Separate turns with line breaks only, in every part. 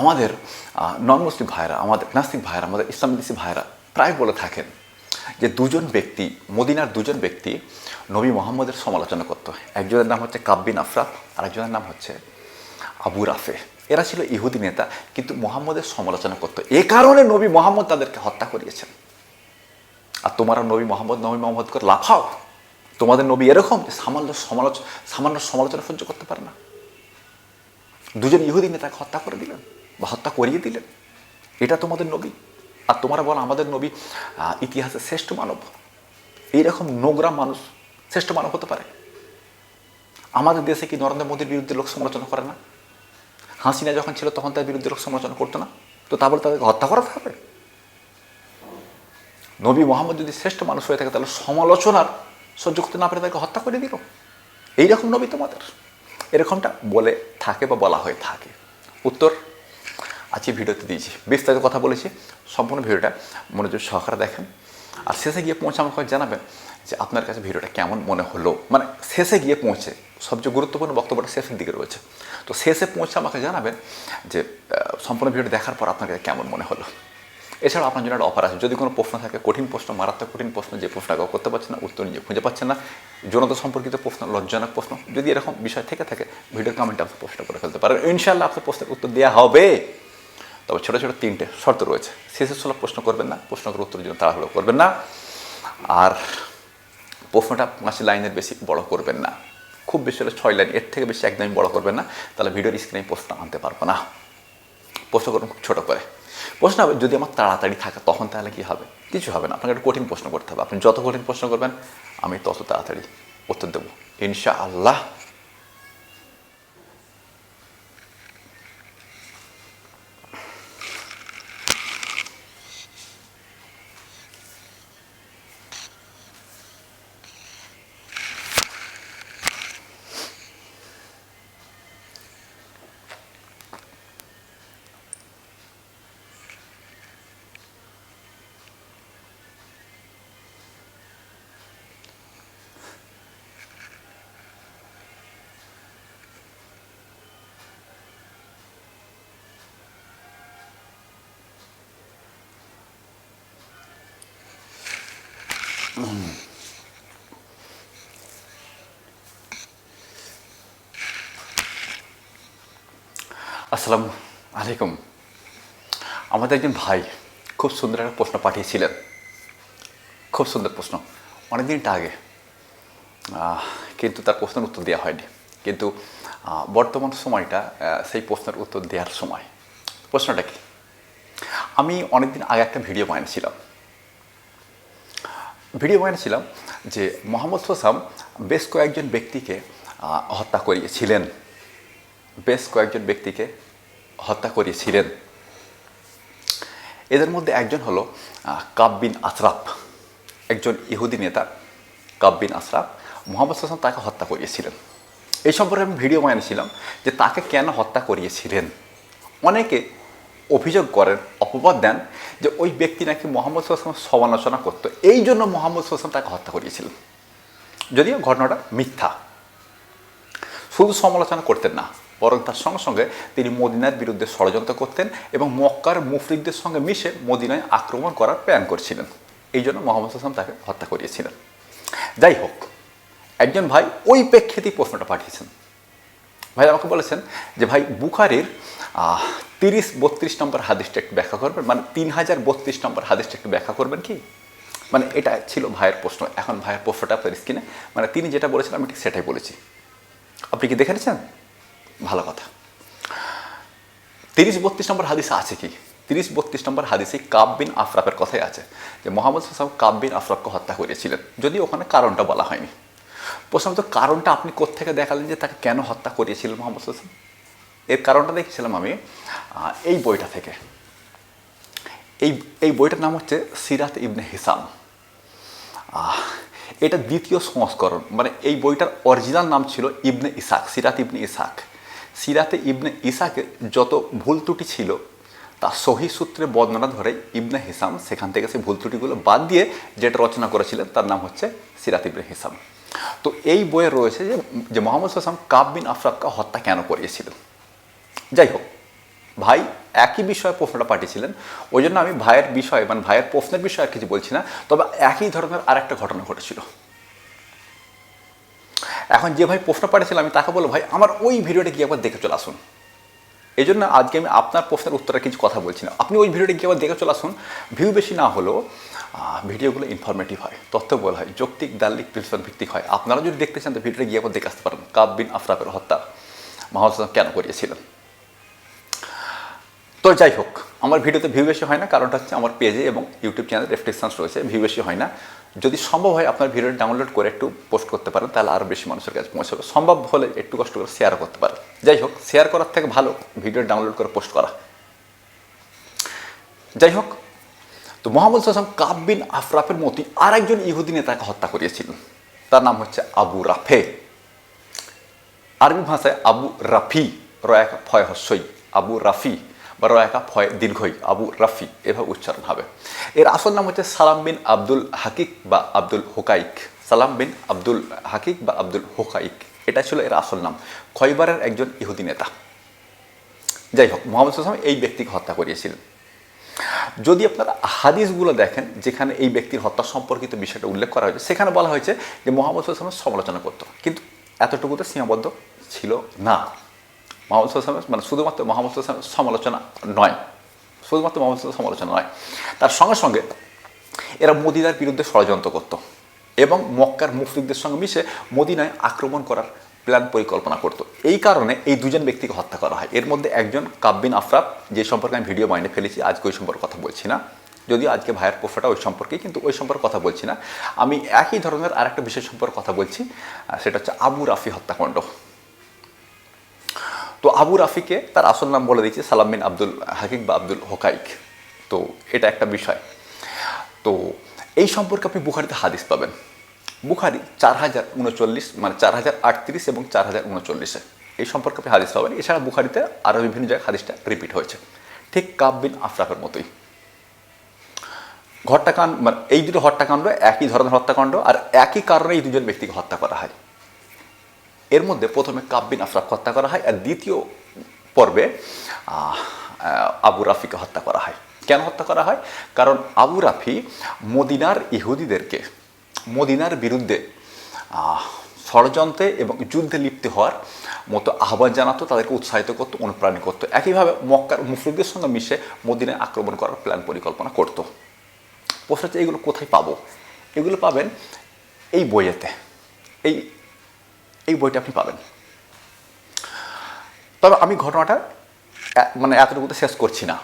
আমাদের নন মুসলিম ভাইরা আমাদের, নাস্তিক ভাইরা আমাদের ইসলাম ইসলামদেশি ভাইরা প্রায় বলে থাকেন যে দুজন ব্যক্তি, মদিনার দুজন ব্যক্তি নবী মোহাম্মদের সমালোচনা করতো। একজনের নাম হচ্ছে কাব্বিন আফরাফ আর একজনের নাম হচ্ছে আবু রাফে। এরা ছিল ইহুদি নেতা, কিন্তু মোহাম্মদের সমালোচনা করতো। এ কারণে নবী মোহাম্মদ তাদেরকে হত্যা করিয়েছেন। আর তোমরা নবী মোহাম্মদ নবী মোহাম্মদ করে লাফাও তোমাদের নবী এরকম যে সামান্য সমালোচনা সামান্য সমালোচনা সহ্য করতে পারে না। দুজন ইহুদি নেতাকে হত্যা করে দিলেন। বা হত্যা করিয়ে দিলেন। এটা তোমাদের নবী। আর তোমরা বলো আমাদের নবী আহ, ইতিহাসের শ্রেষ্ঠ মানব। এইরকম নোংরা মানুষ শ্রেষ্ঠ মানব হতে পারে? আমাদের দেশে কি নরেন্দ্র মোদীর বিরুদ্ধে লোক সমালোচনা করে না? হাসিনা যখন ছিল তখন তার বিরুদ্ধে লোক সমালোচনা করতো না? তো তা বলে তাদেরকে হত্যা করাতে হবে? নবী মোহাম্মদ যদি শ্রেষ্ঠ মানুষ হয়ে থাকে তাহলে সমালোচনার সহ্য করতে না পারে তাকে হত্যা করে দিল। এইরকম নবী তোমাদের। এরকমটা বলে থাকে বা বলা হয়ে থাকে। উত্তর? আজকে ভিডিওতে দিয়েছি। বিস্তারিত কথা বলেছি। সম্পূর্ণ ভিডিওটা মনোযোগ সহকারে দেখেন। আর শেষে গিয়ে পৌঁছে আমাকে জানাবেন যে আপনার কাছে ভিডিওটা কেমন মনে হলো। মানে শেষে গিয়ে পৌঁছে, সবচেয়ে গুরুত্বপূর্ণ বক্তব্যটা শেষের দিকে রয়েছে। তো শেষে পৌঁছে আমাকে জানাবেন যে সম্পূর্ণ ভিডিও দেখার পর আপনার কাছে কেমন মনে হলো। এছাড়াও আপনার জন্য একটা অফার আছে। যদি কোনো প্রশ্ন থাকে, কঠিন প্রশ্ন, মারাত্মক কঠিন প্রশ্ন, যে প্রশ্ন কেউ করতে পারছেন না, উত্তর নিজে খুঁজে পাচ্ছে না যৌনতা সম্পর্কিত প্রশ্ন, লজ্জাজনক প্রশ্ন, যদি এরকম বিষয় থেকে থাকে ভিডিওর কমেন্টে আপনি প্রশ্ন করে ফেলতে পারেন। ইনশাল্লাহ আপনার প্রশ্নের উত্তর দেওয়া হবে। তবে ছোটো ছোটো তিনটে শর্ত রয়েছে। ষোলো প্রশ্ন করবেন না প্রশ্ন করে উত্তর জন্য তাড়াহুড়ো করবেন না। আর প্রশ্নটা পাঁচ লাইনের বেশি বড় করবেন না। খুব বেশি হলে ছয় লাইন, এর থেকে বেশি একদমই বড় করবেন না। তাহলে ভিডিওর স্ক্রিনে প্রশ্ন আনতে পারব না। প্রশ্ন করুন খুব ছোটো করে। প্রশ্ন হবে, যদি আমার তাড়াতাড়ি থাকে, তখন তাহলে কী হবে? কিছু হবে না। আপনাকে একটু কঠিন প্রশ্ন করতে হবে। আপনি যত কঠিন প্রশ্ন করবেন, আমি তত তাড়াতাড়ি উত্তর দেবো। ইনশা আল্লাহ আসসালামু আলাইকুম। আমাদের একজন ভাই খুব সুন্দর একটা প্রশ্ন পাঠিয়েছিলেন। খুব সুন্দর প্রশ্ন। অনেকদিনটা আগে। কিন্তু তার প্রশ্নের উত্তর দেওয়া হয়নি। কিন্তু বর্তমান সময়টা সেই প্রশ্নের উত্তর দেওয়ার সময়। প্রশ্নটা কি? আমি অনেকদিন আগে একটা ভিডিও বানিয়েছিলাম। ভিডিও বানিয়েছিলাম যে মোহাম্মদ হোসাম বেশ কয়েকজন ব্যক্তিকে হত্যা করিয়েছিলেন। বেশ কয়েকজন ব্যক্তিকে হত্যা করিয়েছিলেন। এদের মধ্যে একজন হলো কাব্বিন আশরাফ। একজন ইহুদি নেতা, কাব বিন আশরাফ। মোহাম্মদ হাসান তাকে হত্যা করিয়েছিলেন। এই সম্পর্কে আমি ভিডিও বানিয়েছিলাম যে তাকে কেন হত্যা করিয়েছিলেন। অনেকে অভিযোগ করেন অপবাদ দেন যে ওই ব্যক্তি নাকি মোহাম্মদ হাসান সমালোচনা করতো। এই জন্য মোহাম্মদ হাসান তাকে হত্যা করিয়েছিলেন। যদিও ঘটনাটা মিথ্যা। শুধু সমালোচনা করতেন না, বরং তার সঙ্গে সঙ্গে তিনি মদিনার বিরুদ্ধে ষড়যন্ত্র করতেন এবং মক্কার মুফরিকদের সঙ্গে মিশে মদিনায় আক্রমণ করার প্ল্যান করছিলেন। এই জন্য মোহাম্মদ হাসান তাকে হত্যা করিয়েছিলেন। যাই হোক, একজন ভাই ওই প্রেক্ষিতেই প্রশ্নটা পাঠিয়েছেন। ভাই, আমাকে বলেছেন যে, ভাই, বুখারির তিরিশ বত্রিশ নম্বর হাদিসটা একটু ব্যাখ্যা করবেন? মানে তিন হাজার বত্রিশ নম্বর হাদিসটা একটু ব্যাখ্যা করবেন কি? মানে এটা ছিল ভাইয়ের প্রশ্ন। এখন ভাইয়ের প্রশ্নটা আপনার স্ক্রিনে। মানে তিনি যেটা বলেছেন, আমি ঠিক সেটাই বলেছি। আপনি কি দেখে নিয়েছেন? ভালো কথা। তিরিশ বত্রিশ নম্বর হাদিসে আছে কি? তিরিশ বত্রিশ নম্বর হাদিসে কাব বিন আফরাফের কথাই আছে যে, মোহাম্মদ হাসান কাব বিন আফরাফকে হত্যা করেছিলেন। যদি ওখানে কারণটা বলা হয়নি। প্রথমত কারণটা আপনি কোত্থেকে দেখালেন যে তাকে কেন হত্যা করিয়েছিলেন মোহাম্মদ হাসান এর কারণটা দেখছিলাম আমি এই বইটা থেকে। এই এই বইটার নাম হচ্ছে সিরাত ইবনে হিসাম। এটা দ্বিতীয় সংস্করণ মানে এই বইটার অরিজিনাল নাম ছিল ইবনে ইসাক, সিরাত ইবনে ইসাক। সিরাতে ইবনে ইসাকে যত ভুল ত্রুটি ছিল, তা সহি সূত্রে বর্ণনা ধরে ইবনে হিসাম, সেখান থেকে সেই ভুল ত্রুটিগুলো বাদ দিয়ে যেটা রচনা করেছিলেন, তার নাম হচ্ছে সিরাত ইবনে হিসাম। তো এই বইয়ে রয়েছে যে যে মোহাম্মদ সাল্লাম কাব বিন আফরাককে হত্যা কেন করিয়েছিল যাই হোক, ভাই একই বিষয়ে প্রশ্নটা পাঠিয়েছিলেন ওই জন্য আমি ভাইয়ের বিষয়ে মানে ভাইয়ের প্রশ্নের বিষয়ে আর কিছু বলছি না, তবে একই ধরনের আর একটা ঘটনা ঘটেছিল। এখন যে ভাই প্রশ্ন পাঠিয়েছিল, আমি তাকে বলব, ভাই, আমার ওই ভিডিওটা গিয়ে একবার দেখে চলে আসুন। এই জন্য আজকে আমি আপনার প্রশ্নের উত্তরে কিছু কথা বলছি না। আপনি ওই ভিডিওটা গিয়ে দেখে চলে আসুন। ভিউ বেশি না হলেও ভিডিওগুলো ইনফরমেটিভ হয় তথ্য বল হয়, যৌক্তিক দাল্লিক প্রিন্সিপাল ভিত্তিক হয়। আপনারা যদি দেখতে চান, তো ভিডিওটা গিয়ে একবার দেখে আসতে পারেন। কাব বিন আফরাফের হত্যা সাল্লাম কেন করিয়েছিলেন? তো যাই হোক, আমার ভিডিওতে ভিউ বেশি হয় না, কারণটা হচ্ছে আমার পেজে এবং ইউটিউব চ্যানেল রেফ্লেকশনস রয়েছে। ভিউ বেশি হয় না। যদি সম্ভব হয় আপনার ভিডিও ডাউনলোড করে একটু পোস্ট করতে পারেন, তাহলে আরও বেশি মানুষের কাছে পৌঁছাবে। সম্ভব হলে একটু কষ্ট করে শেয়ার করতে পারেন। যাই হোক শেয়ার করার থেকে ভালো ভিডিও ডাউনলোড করে পোস্ট করা। যাই হোক, তো মোহাম্মদ সাল্লাম কাব বিন আফরাফের মতোই আরেকজন ইহুদি নেতাকে হত্যা করিয়েছিলেন তার নাম হচ্ছে আবু রাফে। আরবি ভাষায় আবু রাফি রয়াকা ফয় হস্যই আবু রাফি বা রয়াকা ফয় দীর্ঘই আবু রাফি এভাবে উচ্চারণ হবে। এর আসল নাম হচ্ছে সালাম বিন আব্দুল হাকিক বা আব্দুল হোকাইক। সালাম বিন আব্দুল হাকিক বা আব্দুল হোকাইক, এটা ছিল এর আসল নাম। খয়বারের একজন ইহুদি নেতা। যাই হোক, মোহাম্মদ সাল্লাম এই ব্যক্তিকে হত্যা করিয়েছিলেন। যদি আপনারা হাদিসগুলো দেখেন, যেখানে এই ব্যক্তির হত্যা সম্পর্কিত বিষয়টা উল্লেখ করা হয়েছে, সেখানে বলা হয়েছে যে মোহাম্মদ সাল্লামের সমালোচনা করতো। কিন্তু এতটুকুতে সীমাবদ্ধ ছিল না। মোহাম্মদ মানে শুধুমাত্র মোহাম্মদ সাল্লামের সমালোচনা নয়। শুধুমাত্র মোহাম্মদ সাল্লামের সমালোচনা নয়। তার সঙ্গে সঙ্গে এরা মদিনার বিরুদ্ধে ষড়যন্ত্র করত এবং মক্কার মুফতিকদের সঙ্গে মিশে মদিনায় আক্রমণ করার প্ল্যান পরিকল্পনা করত। এই কারণে এই দুজন ব্যক্তিকে হত্যা করা হয়। এর মধ্যে একজন কাব্বিন আফরাব যে সম্পর্কে আমি ভিডিও মাইন্ডে ফেলেছি, আজকে ওই সম্পর্কে কথা বলছি না। যদিও আজকে ভাইয়ের প্রশ্নটা ওই সম্পর্কে কিন্তু ওই সম্পর্কে কথা বলছি না। আমি একই ধরনের আরেকটা বিষয় সম্পর্কে কথা বলছি সেটা হচ্ছে আবু রাফি হত্যাকাণ্ড। তো আবু রাফিকে তার আসল নাম বলে দিচ্ছি সালাম বিন আব্দুল হাকিক বা আব্দুল হোকাইক। তো এটা একটা বিষয়। তো এই সম্পর্কে আপনি বুখারিতে হাদিস পাবেন। বুখারি চার হাজার উনচল্লিশ মানে চার হাজার আটত্রিশ এবং চার হাজার উনচল্লিশে। এই সম্পর্কে আপনি হাদিস পাবেন। এছাড়া বুখারিতে আরও বিভিন্ন জায়গায় হাদিসটা রিপিট হয়েছে। ঠিক কাব বিন আফরাফের মতোই। হত্যাকাণ্ড মানে এই দুটো হত্যাকাণ্ড একই ধরনের হত্যাকাণ্ড আর একই কারণে এই দুজন ব্যক্তিকে হত্যা করা হয়। এর মধ্যে প্রথমে কাব্বিন আফরাফ হত্যা করা হয় আর দ্বিতীয় পর্বে আবু রাফিকে হত্যা করা হয়। কেন হত্যা করা হয়? কারণ আবু রাফি মদিনার ইহুদিদেরকে, মদিনার বিরুদ্ধে ষড়যন্ত্রে এবং যুদ্ধে লিপ্ত হওয়ার মতো আহ্বান জানাতো, তাদেরকে উৎসাহিত করতো, অনুপ্রাণিত করতো। একইভাবে মক্কার মুফরিদের সঙ্গে মিশে মদিনায় আক্রমণ করার প্ল্যান পরিকল্পনা করতো। প্রশ্ন হচ্ছে, এগুলো কোথায় পাবো? এগুলো পাবেন এই বইয়েতে, এই এই বইটা আপনি পাবেন। তবে আমি ঘটনাটা মানে এতটুকুতে শেষ করছি না।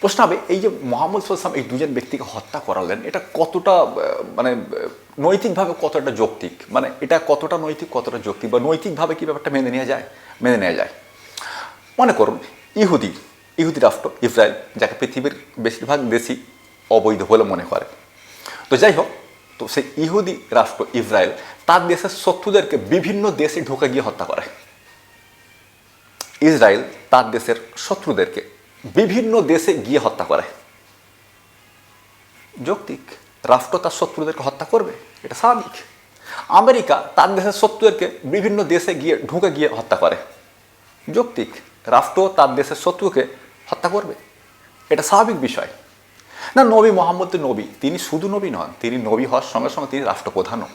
প্রশ্ন হবে, এই যে মোহাম্মদ সাল্লাম এই দুজন ব্যক্তিকে হত্যা করালেন, এটা কতটা মানে নৈতিকভাবে কতটা যৌক্তিক? মানে এটা কতটা নৈতিক, কতটা যৌক্তিক? বা নৈতিকভাবে কী ব্যাপারটা মেনে নেওয়া যায়? মেনে নেওয়া যায়। মনে করুন, ইহুদি ইহুদি রাষ্ট্র, ইসরায়েল, যাকে পৃথিবীর বেশিরভাগ দেশই অবৈধ বলে মনে করে। তো যাই হোক তো সেই ইহুদি রাষ্ট্র ইসরায়েল, তার দেশের শত্রুদেরকে বিভিন্ন দেশে ঢোকে গিয়ে হত্যা করে। ইসরায়েল তার দেশের শত্রুদেরকে বিভিন্ন দেশে গিয়ে হত্যা করে। যৌক্তিক, রাষ্ট্র তার শত্রুদেরকে হত্যা করবে, এটা স্বাভাবিক। আমেরিকা তার দেশের শত্রুদেরকে বিভিন্ন দেশে গিয়ে ঢুকে গিয়ে হত্যা করে। যৌক্তিক, রাষ্ট্র তার দেশের শত্রুকে হত্যা করবে, এটা স্বাভাবিক বিষয়। না, নবী মোহাম্মদ নবী। তিনি শুধু নবী নন, তিনি নবী হওয়ার সঙ্গে সঙ্গে তিনি রাষ্ট্রপ্রধানও।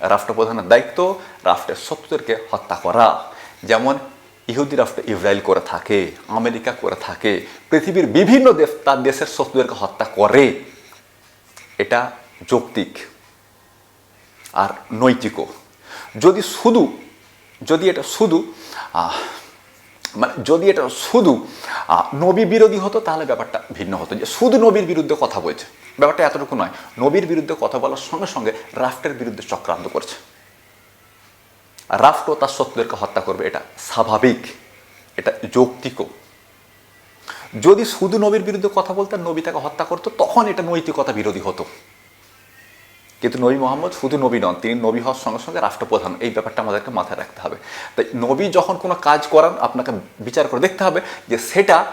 রাষ্ট্রপ্রধানের দায়িত্ব রাষ্ট্রের শত্রুদেরকে হত্যা করা। যেমন ইহুদি রাষ্ট্র ইসরায়েল করে থাকে, আমেরিকা করে থাকে, পৃথিবীর বিভিন্ন দেশ তার দেশের শত্রুদেরকে হত্যা করে। এটা যৌক্তিক আর নৈতিকও। যদি শুধু, যদি এটা শুধু মানে যদি এটা শুধু নবী বিরোধী হতো, তাহলে ব্যাপারটা ভিন্ন হতো। যে শুধু নবীর বিরুদ্ধে কথা বলছে, ব্যাপারটা এতটুকু নয়, নবীর বিরুদ্ধে কথা বলার সঙ্গে সঙ্গে রাষ্ট্রের বিরুদ্ধে চক্রান্ত করছে। রাষ্ট্র তার শত্রুদেরকে হত্যা করবে, এটা স্বাভাবিক, এটা যৌক্তিকও। যদি শুধু নবীর বিরুদ্ধে কথা বলতে আর নবী তাকে হত্যা করতো, তখন এটা নৈতিকতা বিরোধী হতো। কিন্তু নবী মোহাম্মদ শুধু নবী নন, তিনি নবী হওয়ার সঙ্গে সঙ্গে রাষ্ট্রপ্রধান। এই ব্যাপারটা আমাদেরকে মাথায় রাখতে হবে। তাই নবী যখন কোনো কাজ করান, আপনাকে বিচার করে দেখতে হবে যে সেটা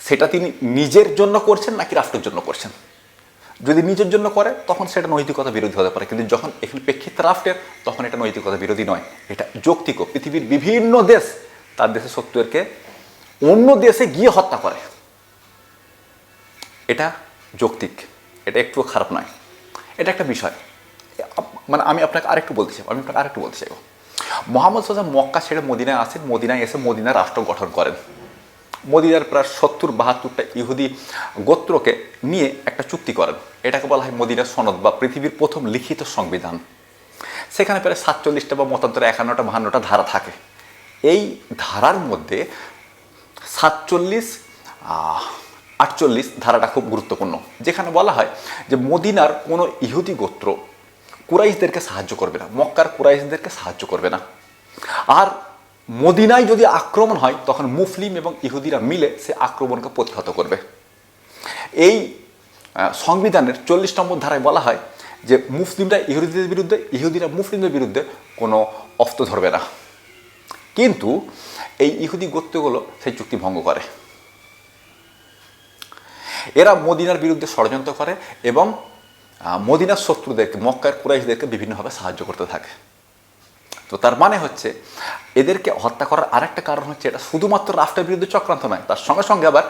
সেটা তিনি নিজের জন্য করছেন নাকি রাষ্ট্রের জন্য করছেন। যদি নিজের জন্য করে, তখন সেটা নৈতিকতা বিরোধী হতে পারে। কিন্তু যখন এখানে প্রেক্ষিত রাষ্ট্রের, তখন এটা নৈতিকতা বিরোধী নয়। এটা যৌক্তিক। পৃথিবীর বিভিন্ন দেশ তার দেশের শত্রুদেরকে অন্য দেশে গিয়ে হত্যা করে। এটা যৌক্তিক। এটা একটু খারাপ নয়। এটা একটা বিষয়। মানে আমি আপনাকে আরেকটু বলতে চাই আমি আপনাকে আরেকটু বলতে চাইব। মোহাম্মদ সাল্লাম মক্কা ছেড়ে মদিনায় আসেন, মদিনায় এসে মদিনা রাষ্ট্র গঠন করেন। মদিনার প্রায় সত্তর, বাহাত্তরটা ইহুদি গোত্রকে নিয়ে একটা চুক্তি করেন। এটাকে বলা হয় মদিনার সনদ বা পৃথিবীর প্রথম লিখিত সংবিধান। সেখানে প্রায় সাতচল্লিশটা বা মতান্তরে একান্নটা, বাহান্নটা ধারা থাকে। এই ধারার মধ্যে সাতচল্লিশ আটচল্লিশ ধারাটা খুব গুরুত্বপূর্ণ, যেখানে বলা হয় যে মদিনার কোনো ইহুদি গোত্র কুরাইশদেরকে সাহায্য করবে না, মক্কার কুরাইশদেরকে সাহায্য করবে না। আর মদিনায় যদি আক্রমণ হয়, তখন মুসলিম এবং ইহুদিরা মিলে সে আক্রমণকে প্রতিহত করবে। এই সংবিধানের চল্লিশ নম্বর ধারায় বলা হয় যে মুসলিমরা ইহুদিদের বিরুদ্ধে, ইহুদিরা মুসলিমদের বিরুদ্ধে কোনো অস্ত্র ধরবে না। কিন্তু এই ইহুদি গোত্রগুলো সেই চুক্তি ভঙ্গ করে। এরা মদিনার বিরুদ্ধে ষড়যন্ত্র করে এবং মদিনার শত্রুদেরকে, মক্কার কুরাইশদেরকে বিভিন্নভাবে সাহায্য করতে থাকে। তো তার মানে হচ্ছে, এদেরকে হত্যা করার আরেকটা কারণ হচ্ছে, এটা শুধুমাত্র রাষ্ট্রের বিরুদ্ধে চক্রান্ত নয়, তার সঙ্গে সঙ্গে আবার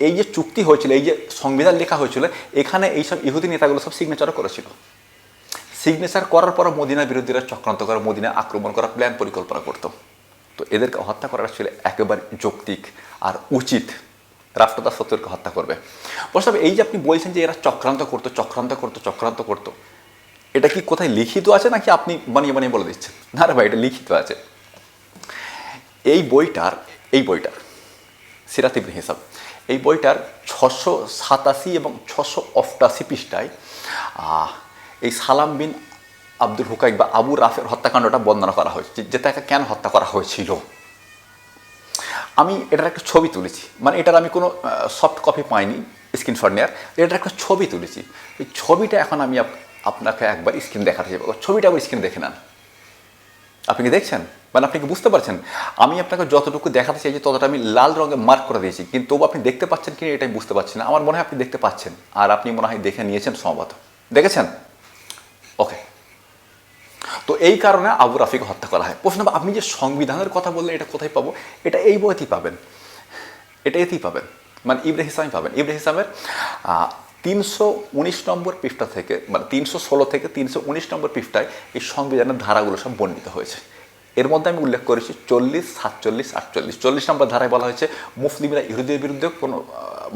এই যে চুক্তি হয়েছিল, এই যে সংবিধান লেখা হয়েছিল, এখানে এইসব ইহুদি নেতাগুলো সব সিগনেচারও করেছিল। সিগনেচার করার পর মদিনার বিরোধীরা চক্রান্ত করে মদিনা আক্রমণ করার প্ল্যান পরিকল্পনা করত। তো এদেরকে হত্যা করা ছিল একেবারে যৌক্তিক আর উচিত। রাষ্ট্র তার শত্রুকে হত্যা করবে। প্রস্তাব এই যে আপনি বলছেন যে এরা চক্রান্ত করতো চক্রান্ত করতো চক্রান্ত করতো, এটা কি কোথায় লিখিত আছে নাকি আপনি বানিয়ে বানিয়ে বলে দিচ্ছেন? না রে ভাই, এটা লিখিত আছে। এই বইটার এই বইটার, সিরাত ইবনে হিসাব, এই বইটার ছশো সাতাশি এবং ছশো অষ্টাশি পৃষ্ঠায় এই সালাম বিন আব্দুল হুকাইক বা আবু রাফের হত্যাকাণ্ডটা বর্ণনা করা হয়েছে, যে তাকে কেন হত্যা করা হয়েছিল? আমি এটার একটা ছবি তুলেছি। মানে এটার আমি কোনো সফট কপি পাইনি স্ক্রিনশট নেওয়ার এটার একটা ছবি তুলেছি। এই ছবিটা এখন আমি আপ- আপনাকে একবার স্ক্রিন দেখাতে যাব। ছবিটা আবার স্ক্রিন দেখে নেন। আপনি কি দেখছেন? মানে আপনি কি বুঝতে পারছেন? আমি আপনাকে যতটুকু দেখাতে চাইছি, ততটা আমি লাল রঙে মার্ক করে দিয়েছি। কিন্তু তবু আপনি দেখতে পাচ্ছেন কি না এটাই বুঝতে পারছেন না। আমার মনে হয় আপনি দেখতে পাচ্ছেন। আর আপনি মনে হয় দেখে নিয়েছেন সম্ভবত। দেখেছেন? তো এই কারণে আবু রাফিকে হত্যা করা হয়। প্রশ্ন আপনি যে সংবিধানের কথা বললেন, এটা কোথায় পাবো? এটা এই বইতেই পাবেন। এটা এতেই পাবেন। মানে ইব্রাহ ইসলামই পাবেন। ইব্রাহ ইসলামের তিনশো উনিশ নম্বর পৃষ্ঠা থেকে মানে তিনশো ষোলো থেকে তিনশো উনিশ নম্বর পৃষ্ঠায় এই সংবিধানের ধারাগুলো সব বর্ণিত হয়েছে। এর মধ্যে আমি উল্লেখ করেছি চল্লিশ, সাতচল্লিশ, আটচল্লিশ। চল্লিশ নম্বর ধারায় বলা হয়েছে, মুসলিমরা ইহুদিদের বিরুদ্ধে কোনো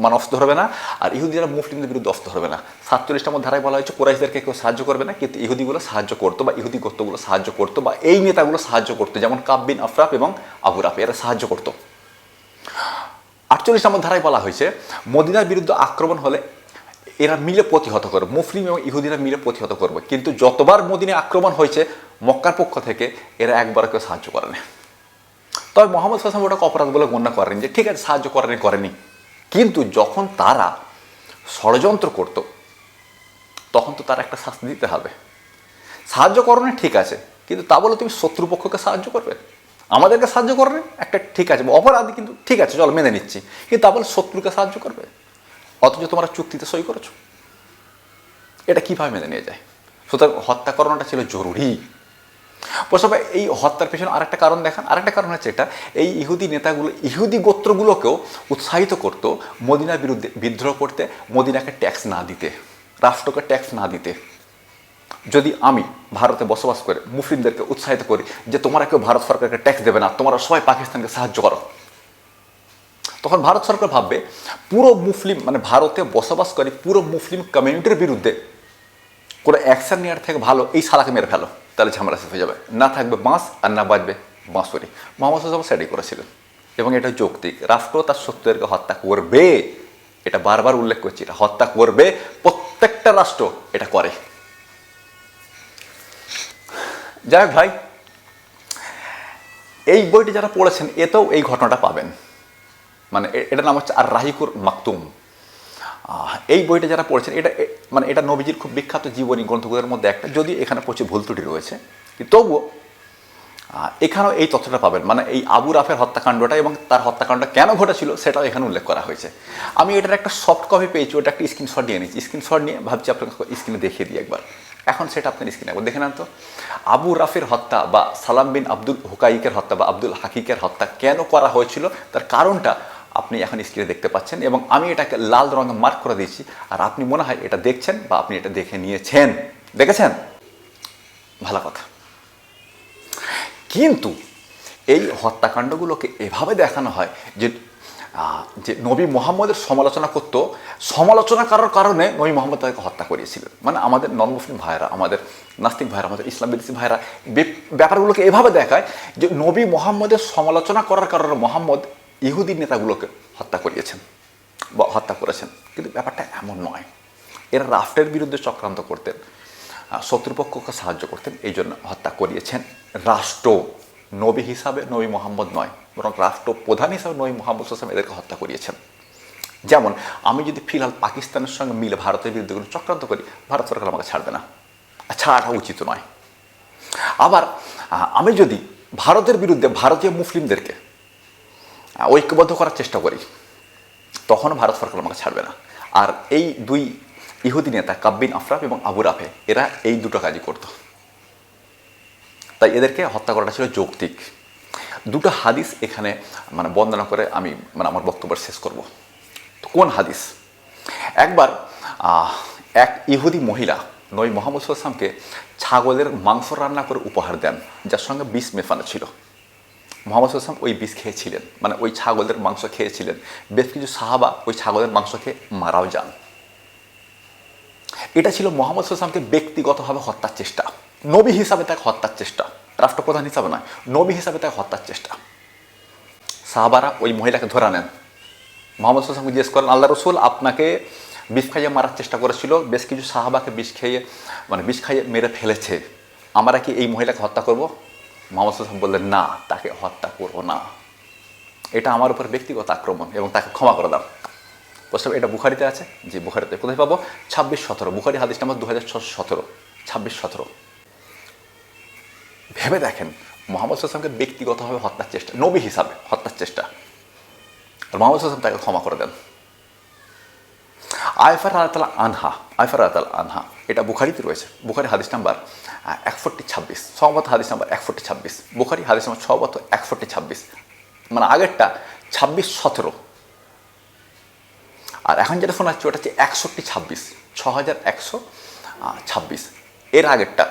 মানে অস্ত্র ধরবে না, আর ইহুদিরা মুসলিমদের বিরুদ্ধে অস্ত্র ধরবে না। সাতচল্লিশ নম্বর ধারায় বলা হয়েছে, কোরাইশদেরকে কেউ সাহায্য করবে না, কিন্তু ইহুদিগুলো সাহায্য করতো বা ইহুদি গোত্রগুলো সাহায্য করতো বা এই নেতাগুলো সাহায্য করতো, যেমন কাব্বিন, আফরাফ এবং আবু রাফি, এরা সাহায্য করতো। আটচল্লিশ নম্বর ধারায় বলা হয়েছে, মদিনার বিরুদ্ধে আক্রমণ হলে এরা মিলে প্রতিহত করবে। মুসলিম এবং ইহুদিরা মিলে প্রতিহত করবে। কিন্তু যতবার মদিনে আক্রমণ হয়েছে, মক্কার পক্ষ থেকে এরা একবার কেউ সাহায্য করেনি। তবে মোহাম্মদ হাসান ওটাকে অপরাধ বলে গণ্য করেন যে, ঠিক আছে, সাহায্য করেনি করেনি। কিন্তু যখন তারা ষড়যন্ত্র করত, তখন তো তার একটা শাস্তি দিতে হবে। সাহায্য করো না ঠিক আছে। কিন্তু তা বলে তুমি শত্রুপক্ষকে সাহায্য করবে? আমাদেরকে সাহায্য করবে একটা ঠিক আছে, অপরাধ কিন্তু ঠিক আছে, চলো মেনে নিচ্ছি। কিন্তু তা বলে শত্রুকে সাহায্য করবে? অথচ তোমরা চুক্তিতে সই করেছ। এটা কীভাবে মেনে নিয়ে যায়? সুতরাং হত্যা করানোটা ছিল জরুরি। প্রসব, এই হত্যার পেছনে আরেকটা কারণ দেখান। আরেকটা কারণ হচ্ছে এটা, এই ইহুদি নেতাগুলো, ইহুদি গোত্রগুলোকেও উৎসাহিত করতো মদিনার বিরুদ্ধে বিদ্রোহ করতে, মদিনাকে ট্যাক্স না দিতে, রাষ্ট্রকে ট্যাক্স না দিতে। যদি আমি ভারতে বসবাস করে, মুসলিমদেরকে উৎসাহিত করি যে তোমরা কেউ ভারত সরকারকে ট্যাক্স দেবে না, তোমরা সবাই পাকিস্তানকে সাহায্য করো তখন ভারত সরকার ভাববে, পুরো মুসলিম মানে ভারতে বসবাস করে পুরো মুসলিম কমিউনিটির বিরুদ্ধে কোনো অ্যাকশন নেওয়ার থেকে ভালো এই শালাকে মেরে ফেলো। তাহলে ঝামেলা শেষ হয়ে যাবে। না থাকবে বাঁশ আর না বাজবে বাঁশরি। মোহাম্মদ সাল্লাম সেটাই করেছিলেন। এবং এটা যৌক্তিক। রাষ্ট্র তার শত্রুদেরকে হত্যা করবে। এটা বারবার উল্লেখ করছি। এটা হত্যা করবে। প্রত্যেকটা রাষ্ট্র এটা করে। যাই ভাই, এই বইটি যারা পড়েছেন, এতেও এই ঘটনাটা পাবেন। মানে এটার নাম হচ্ছে আর রাহিকুর মাকতুম এই বইটা যারা পড়েছেন, এটা মানে এটা নবীজির খুব বিখ্যাত জীবনী গ্রন্থগুলোর মধ্যে একটা যদি এখানে প্রচুর ভুল ত্রুটি রয়েছে। তবুও এখানেও এই তথ্যটা পাবেন। মানে এই আবু রাফের হত্যাকাণ্ডটা এবং তার হত্যাকাণ্ড কেন ঘটেছিল সেটাও এখানে উল্লেখ করা হয়েছে। আমি এটার একটা সফট কপি পেয়েছি, ওটা একটা স্ক্রিনশট নিয়ে নিয়েছি স্ক্রিনশট নিয়ে ভাবছি আপনাকে স্ক্রিনে দেখিয়ে দিই একবার। এখন সেটা আপনার স্ক্রিনে একবার দেখে নেন তো। আবু রাফের হত্যা বা সালাম বিন আব্দুল হুকাইকের হত্যা বা আব্দুল হাকিকের হত্যা কেন করা হয়েছিল? তার কারণটা আপনি এখন স্ক্রিনে দেখতে পাচ্ছেন এবং আমি এটাকে লাল রঙে মার্ক করে দিয়েছি। আর আপনি মনে হয় এটা দেখছেন বা আপনি এটা দেখে নিয়েছেন। দেখেছেন? ভালো কথা। কিন্তু এই হত্যাকাণ্ডগুলোকে এভাবে দেখানো হয় যে যে নবী মোহাম্মদের সমালোচনা করতো, সমালোচনা করার কারণে নবী মোহাম্মদ তাদেরকে হত্যা করিয়েছিলেন মানে আমাদের নন মুসলিম ভাইরা আমাদের নাস্তিক ভাইরা আমাদের ইসলাম বিদেশি ভাইরা ব্যাপারগুলোকে এভাবে দেখায় যে নবী মোহাম্মদের সমালোচনা করার কারণে মোহাম্মদ ইহুদি নেতাগুলোকে হত্যা করিয়েছেন বা হত্যা করেছেন। কিন্তু ব্যাপারটা এমন নয়। এরা রাষ্ট্রের বিরুদ্ধে চক্রান্ত করতেন শত্রুপক্ষকে সাহায্য করতেন, এই জন্য হত্যা করিয়েছেন। রাষ্ট্র নবী হিসাবে নবী মোহাম্মদ নয়, বরং রাষ্ট্র প্রধান হিসাবে নবী মোহাম্মদ হোসেন এদেরকে হত্যা করিয়েছেন। যেমন, আমি যদি ফিলহাল পাকিস্তানের সঙ্গে মিলে ভারতের বিরুদ্ধে কোনো চক্রান্ত করি, ভারত সরকার আমাকে ছাড়বে না। ছাড়াটা উচিত নয়। আবার আমি যদি ভারতের বিরুদ্ধে ভারতীয় মুসলিমদেরকে ঐক্যবদ্ধ করার চেষ্টা করি তখনও ভারত সরকার আমাকে ছাড়বে না। আর এই দুই ইহুদি নেতা, কাব্বিন আফরাফ এবং আবু রাফে, এরা এই দুটো কাজই করতো। তাই এদেরকে হত্যা করাটা ছিল যৌক্তিক। দুটো হাদিস এখানে মানে বন্দনা করে আমি মানে আমার বক্তব্য শেষ করব। তো কোন হাদিস? একবার এক ইহুদি মহিলা নই মোহাম্মদ সাল্লামকে ছাগলের মাংস রান্না করে উপহার দেন, যার সঙ্গে বিষ মেশানো ছিল। মোহাম্মদ সাল্লাম ওই বিষ খেয়েছিলেন মানে ওই ছাগলের মাংস খেয়েছিলেন বেশ কিছু সাহাবা ওই ছাগলের মাংস খেয়ে মারাও যান। এটা ছিল মোহাম্মদ সাল্লামকে ব্যক্তিগতভাবে হত্যার চেষ্টা। নবী হিসাবে তাকে হত্যার চেষ্টা। রাষ্ট্রপ্রধান হিসাবে নয়, নবী হিসাবে তাকে হত্যার চেষ্টা। সাহাবারা ওই মহিলাকে ধরে নেন মোহাম্মদ সাল্লামকে জিজ্ঞেস করেন আল্লাহ রসুল আপনাকে বিষ খাইয়ে মারার চেষ্টা করেছিল? বেশ কিছু সাহাবাকে বিষ খেয়ে মানে বিষ খাইয়ে মেরে ফেলেছে। আমরা কি এই মহিলাকে হত্যা করব? মোহাম্মদ সাল্লাম বললেন, না, তাকে হত্যা করব না। এটা আমার উপর ব্যক্তিগত আক্রমণ এবং তাকে ক্ষমা করে দাও। বুঝতে এটা বুখারিতে আছে, যে বুখারিতে কোথায় পাবো? ছাব্বিশ সতেরো। বুখারি হাদিস নাম্বার দু হাজার ছশো সতেরো। ছাব্বিশ সতেরো। ভেবে দেখেন, মোহাম্মদ সাল্লামকে ব্যক্তিগতভাবে হত্যার চেষ্টা, নবী হিসাবে হত্যার চেষ্টা। আর মোহাম্মদ সাল্লাম তাকে ক্ষমা করে দেন। আয়ফার আতাল আনহা আয়ফার আতাল আনহা, এটা বুখারিতে রয়েছে। বুখারি হাদিস নাম্বার একফোর্টি ছাব্বিশ সহমত হাদিস নাম্বার একফোর্টি ছাব্বিশ। বুখারি হাদিস নাম্বার সহমত একফোর্টি ছাব্বিশ। মানে আগেরটা ছাব্বিশ সতেরো। আর এখন যেটা ফোন যাচ্ছে, ওটা হচ্ছে একষট্টি ছাব্বিশ ছ হাজার একশো ছাব্বিশ। এর আগেরটা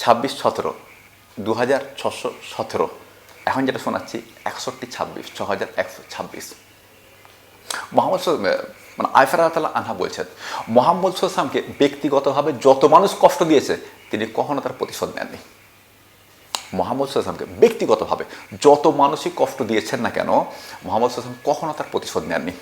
ছাব্বিশ সতেরো দু হাজার ছশো সতেরো। এখন যেটা শোনাচ্ছি, একষট্টি ছাব্বিশ ছ হাজার একশো ছাব্বিশ। মোহাম্মদ মানে আয়ফার তালা আনহা বলছেন, মোহাম্মদ সাল্লামকে ব্যক্তিগতভাবে যত মানুষ কষ্ট দিয়েছে, তিনি কখনো তার প্রতিশোধ নেননি। মোহাম্মদ সাল্লামকে ব্যক্তিগতভাবে যত মানুষই কষ্ট দিয়েছেন না কেন, মোহাম্মদ সাল্লাম কখনো তার প্রতিশোধ নেননি।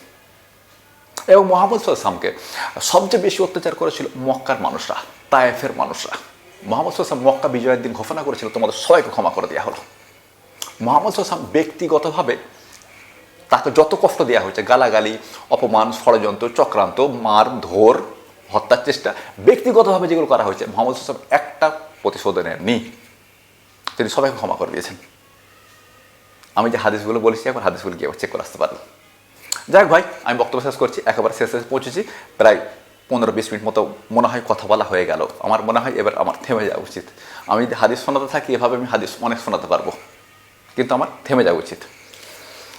এবং মোহাম্মদ সাল্লামকে সবচেয়ে বেশি অত্যাচার করেছিল মক্কার মানুষরা, তায়েফের মানুষরা। মোহাম্মদ সাল্লাম মক্কা বিজয়ের দিন ঘোষণা করেছিল, তোমাদের সবাইকে ক্ষমা করে দেওয়া হলো। মোহাম্মদ সাল্লাম ব্যক্তিগতভাবে তাকে যত কষ্ট দেওয়া হয়েছে, গালাগালি, অপমান, ষড়যন্ত্র, চক্রান্ত, মার, ধর, হত্যার চেষ্টা, ব্যক্তিগতভাবে যেগুলো করা হয়েছে, মোহাম্মদ সাল্লাম একটা প্রতিশোধ নেননি। তিনি সবাইকে ক্ষমা করে দিয়েছেন। আমি যে হাদিসগুলো বলেছি, একবার হাদিসগুলো গিয়ে চেক করে আসতে পারেন যাই হোক ভাই, আমি বক্তব্য শেষ করছি, একেবারে শেষ শেষে পৌঁছেছি। প্রায় পনেরো বিশ মিনিট মতো মনে হয় কথা বলা হয়ে গেল। আমার মনে হয় এবার আমার থেমে যাওয়া উচিত। আমি যদি হাদিস শোনাতে থাকি, এভাবে আমি হাদিস অনেক শোনাতে পারব। কিন্তু আমার থেমে যাওয়া উচিত।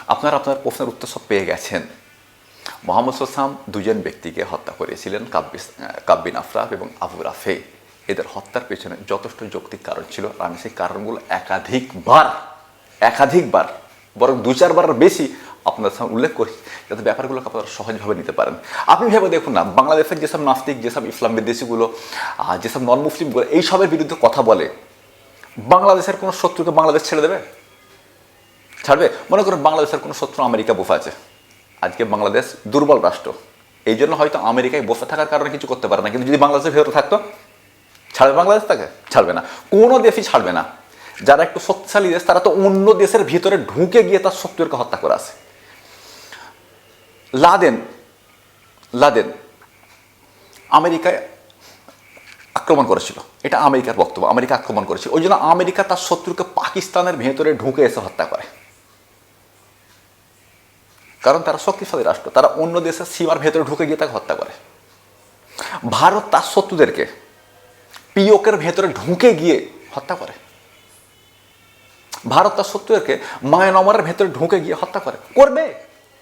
আপনারা আপনার প্রশ্নের উত্তর সব পেয়ে গেছেন। মোহাম্মদ সাল্লাম দুজন ব্যক্তিকে হত্যা করেছিলেন কাব্বিস কাব্বিন আফরাফ এবং আবু রাফে। এদের হত্যার পেছনে যথেষ্ট যৌক্তিক কারণ ছিল আর আমি সেই কারণগুলো একাধিকবার একাধিকবার বরং দু চারবারের বেশি আপনাদের সামনে উল্লেখ করি যাতে ব্যাপারগুলোকে আপনারা সহজভাবে নিতে পারেন। আপনি ভেবে দেখুন না বাংলাদেশের যেসব নাস্তিক যেসব ইসলাম বিদ্বেষীগুলো আহ, যেসব নন মুসলিমগুলো এইসবের বিরুদ্ধে কথা বলে বাংলাদেশের কোনো শত্রুকে বাংলাদেশ ছেড়ে দেবে? ছাড়বে? মনে করুন বাংলাদেশের কোনো শত্রু আমেরিকা বসে আছে। আজকে বাংলাদেশ দুর্বল রাষ্ট্র। এই জন্য হয়তো আমেরিকায় বসে থাকার কারণে কিছু করতে পারে না। কিন্তু যদি বাংলাদেশের ভেতরে থাকতো, ছাড়বে বাংলাদেশ তাকে? ছাড়বে না। কোনো দেশই ছাড়বে না। যারা একটু শক্তিশালী দেশ, তারা তো অন্য দেশের ভিতরে ঢুকে গিয়ে তার শত্রুকে হত্যা করে আসে লাদেন লাদেন আমেরিকায় আক্রমণ করেছিল। এটা আমেরিকার বক্তব্য, আমেরিকা আক্রমণ করেছিল। ওই জন্য আমেরিকা তার শত্রুকে পাকিস্তানের ভেতরে ঢুকে এসে হত্যা করে। কারণ তারা শক্তিশালী রাষ্ট্র। তারা অন্য দেশের সীমার ভেতরে ঢুকে গিয়ে তাকে হত্যা করে। ভারত তার শত্রুদেরকে পিওকের ভেতরে ঢুকে গিয়ে হত্যা করে। ভারত তার শত্রুদেরকে মায়ানমারের ভেতরে ঢুকে গিয়ে হত্যা করে। করবে।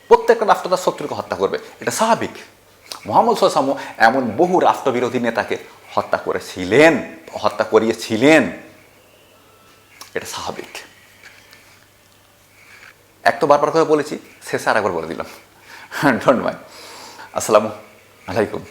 প্রত্যেকটা রাষ্ট্র তার শত্রুকে হত্যা করবে। এটা স্বাভাবিক। মোহাম্মদ সোসামো এমন বহু রাষ্ট্রবিরোধী নেতাকে হত্যা করেছিলেন, হত্যা করিয়েছিলেন। এটা স্বাভাবিক। এক তো বারবার করে বলেছি শেষে আর একবার বলে দিলাম। ডোন্ট মাই আসসালামু আলাইকুম।